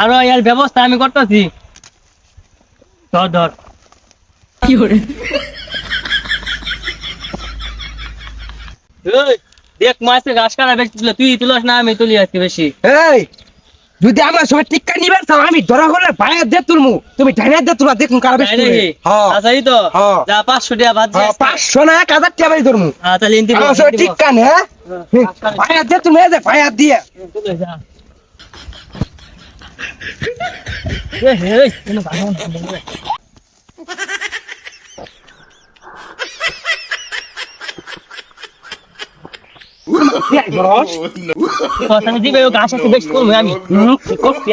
আর এর ব্যবস্থা আমি করতেছি। ধর ধর। এই, দেখ মাছে ঘাস কাটা ব্যক্তি তুলে তুই তুলস না আমি তুলি আজকে বেশি। এই যদি আমার সবাই টিক্কা নিবেন তো আমি ধরা হলে ভাইয়ের দে তুলমু। তুমি ডাইনার দে তুলবা দেখুন কারা বেশি নাকি? হ্যাঁ আচ্ছা এই তো। যা পাঁচশো টাকা বাদ দিয়ে হ্যাঁ, পাঁচশো না এক হাজার টাকা বাড়ি ধরমু। হ্যাঁ, তাহলে ইন্দি আমার সবাই টিক্কা নে হ্যাঁ দে তুমি এই যে দিয়ে। তুলে যা।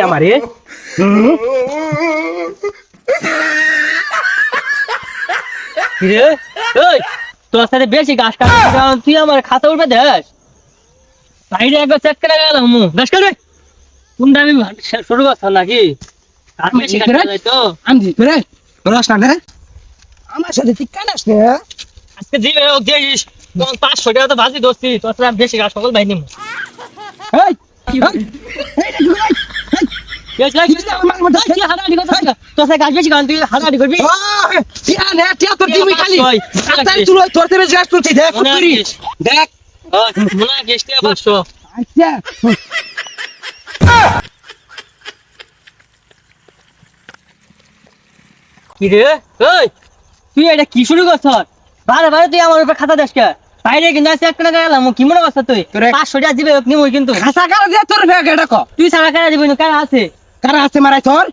আমারে বেশি কাটছিস কারণ তুই আমার খাতা উঠবে, দেখ। বাইরে একবার চেক করে গেলাম ঘাস কাটবে কোনটা আমি ভা- শুরু করতাম নাকি বেশি কাটতে যায় তো আমি দিই রে রস না রে আমার সাথে টিক্কা নাস নে আজকে দিবে ও দিয়েছিস তখন পাঁচশো টাকা তো ভাজি দোস্তি তোর আমি বেশি ঘাস সকল এই, এই রে, এই, তোর সাথে ঘাস বেশি কারণ তুই হাতাহাতি করবি ও, টিয়া নে, টিয়া তোর দিবি খালি। ওই, রাস্তায় তুলো, তোর থেকে বেশি গাছ তুলছি, দেখ, মনে কুত্তুরি। রাখিস। দেখ। ও, মনে রাখিস টাকা পাঁচশো আচ্ছা। কি রে ওই তুই এটা কি শুরু করছ বারে বারে তুই আমার উপর খাতা দেশ বাইরে কিন্তু আছে একটা টাকা কি মনে করছ তুই? তোরে- পাঁচশো টাকা দিবে কিন্তু। খাসা কারা দিয়ে তোর ব্যাগ এটা ক? তুই সারা কেনা দিবি না? কারা আছে? কারা আছে মারাই তোর?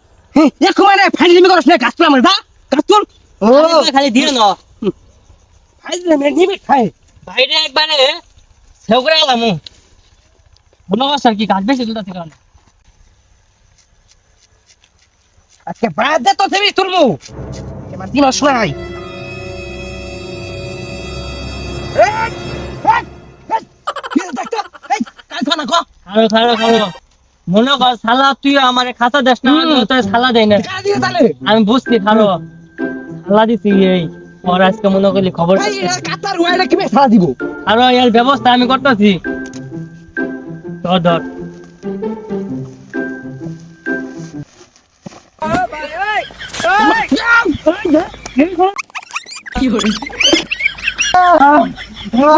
দেখো মানে ফাইজলামি করস না, গাছ তুল আমার, গাছ তুল। ও, খালি দিয়ে ন। ফাইজলামি, নিবি খায়। বাইরে একবারে সেও করে গেলাম। মনে করছ কি গাছ বেশি তুলতে থেকে কি দেখ তো, এই, কাজ হয় না, ক? খারো খারো খারো মনে কর সালা তুই আমার খাতা দেশ না না। কারা দিয়ে তাহলে? আমি বুঝছি খারো সালা দিছি এই। পর আজকে মনে করলি খবর কাতার ওয়াইটা কীভাবে সারা দিব? আরও এর ব্যবস্থা আমি করতেছি। ধর ধর।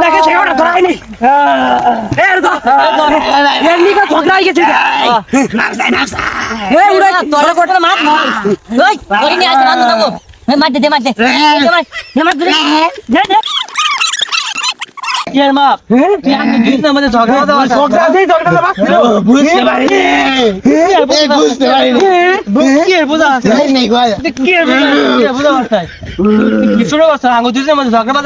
দেখে সে ওটা ধরা হয়নি। এই, এর ধর। এর নিকট ঝগড়া হয়ে গেছে। এই, উড়ে। তোরা কোটা মার ওই ধরে নিয়ে আসে দেবো মার দে দে মার দে দে মার দে মার দে দে দে কি আর মা হ্যাঁ? তুই আমি দুই না মধ্যে ঝগড়া দাও ঝগড়া দিয়ে ঝগড়াটা বাঁচছিল। বুঝতে পারিনি। এই বুঝতে বুঝা কি বুঝা বুঝা আঙ্গুল দুই না ঝগড়া